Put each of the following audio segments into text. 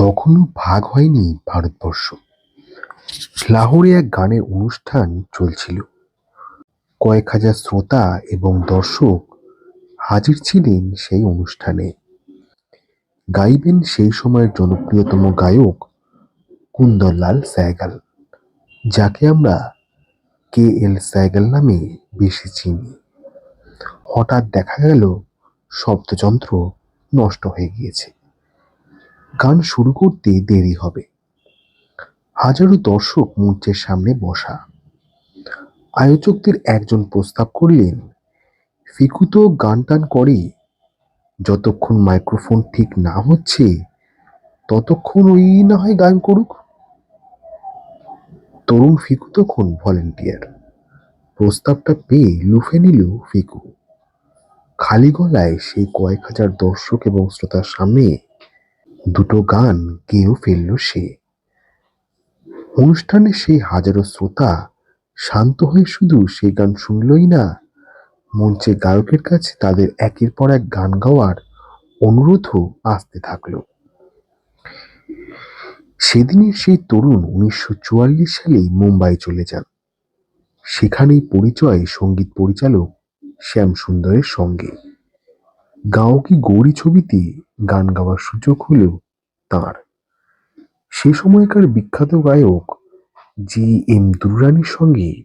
তখনও ভাগ হয়নি ভারতবর্ষ। লাহোরে এক গানের অনুষ্ঠান চলছিল। কয়েক হাজার শ্রোতা এবং দর্শক হাজির ছিলেন সেই অনুষ্ঠানে। গাইবেন সেই সময়ের জনপ্রিয়তম গায়ক কুন্দরলাল স্যাগাল, যাকে আমরা কে এল স্যাগাল নামে বেশি চিনি। হঠাৎ দেখা গেল শব্দযন্ত্র নষ্ট হয়ে গিয়েছে। গান শুরু করতে দেরি হবে। হাজারো দর্শক মঞ্চের সামনে বসা। আয়োজকদের একজন প্রস্তাব করলেন, ফিকু তো গান টান করে, যতক্ষণ মাইক্রোফোন ঠিক না হচ্ছে, ততক্ষণ ওই না হয় গান করুক। তরুণ ফিকু তখন ভলেন্টিয়ার। প্রস্তাবটা পেয়ে লুফে নিল ফিকু। খালি গলায় সেই কয়েক হাজার দর্শক এবং শ্রোতার সামনে দুটো গান গেয়েও ফেলল সে। অনুষ্ঠানে সেই হাজারো শ্রোতা শান্ত হয়ে শুধু সেই গান শুনলই না, মঞ্চে গায়কের কাছে তাদের একের পর এক গান গাওয়ার অনুরোধও আসতে থাকল। সেদিনের সেই তরুণ উনিশশো সালেই মুম্বাই চলে যান। সেখানেই পরিচয় সংগীত পরিচালক শ্যাম সুন্দরের সঙ্গে। গাঁও কি গৌরী ছবিতে গান গাওয়ার সুযোগ হলেও তার? সে সময়কার বিখ্যাত গায়ক জি এম দুররানির সঙ্গে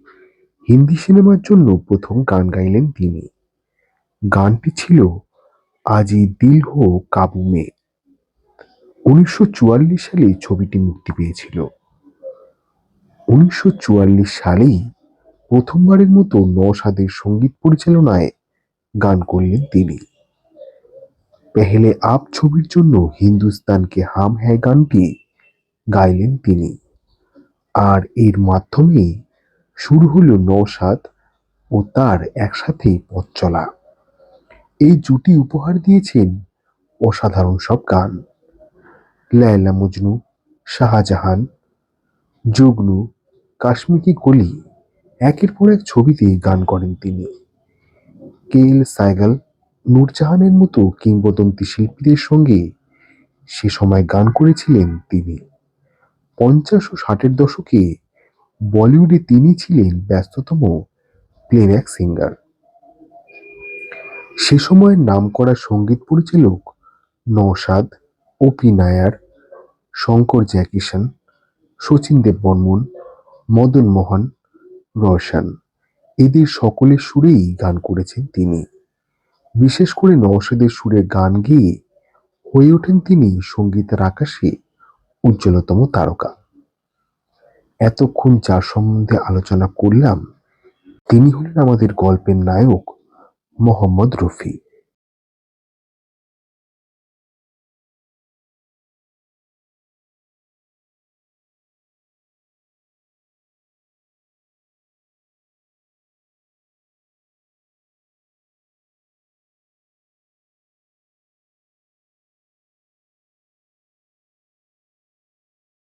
হিন্দি সিনেমার জন্য প্রথম গান গাইলেন তিনি। গানটি ছিল আজি দিল হো কাবু মে। উনিশশো চুয়াল্লিশ সালে ছবিটি মুক্তি পেয়েছিল। উনিশশো চুয়াল্লিশ সালেই প্রথমবারের মতো নওশাদের সংগীত পরিচালনায় গান করলেন তিনি। পেহেলে আপ ছবির জন্য হিন্দুস্তানকে হাম হ্যায় গানটি গাইলেন তিনি। আর এর মাধ্যমে শুরু হলো নওশাদ ও তার একসাথে পথ চলা। এই জুটি উপহার দিয়েছেন অসাধারণ সব গান। লায়লা মজনু, শাহজাহান জুগনু কাশ্মীরি কলি একের পর এক ছবিতে গান করেন তিনি। কে এল সাইগাল নূরজাহানের মতো কিংবদন্তি শিল্পীদের সঙ্গে সে সময় গান করেছিলেন তিনি। পঞ্চাশ ও ষাটের দশকে বলিউডে তিনি ছিলেন ব্যস্ততম প্লেব্যাক সিঙ্গার। সে সময়ের নামকরা সংগীত পরিচালক নওশাদ, ওপি নায়ার, শঙ্কর জ্যাকিশন শচীন দেব বর্মন মদন মোহন রোশন এদের সকলের সুরেই গান করেছেন তিনি। বিশেষ করে নওশাদের সুরে গান গিয়ে হয়ে ওঠেন তিনি সঙ্গীতের আকাশে উজ্জ্বলতম তারকা। এতক্ষণ যার সম্বন্ধে আলোচনা করলাম, তিনি হলেন আমাদের গল্পের নায়ক মোহাম্মদ রফি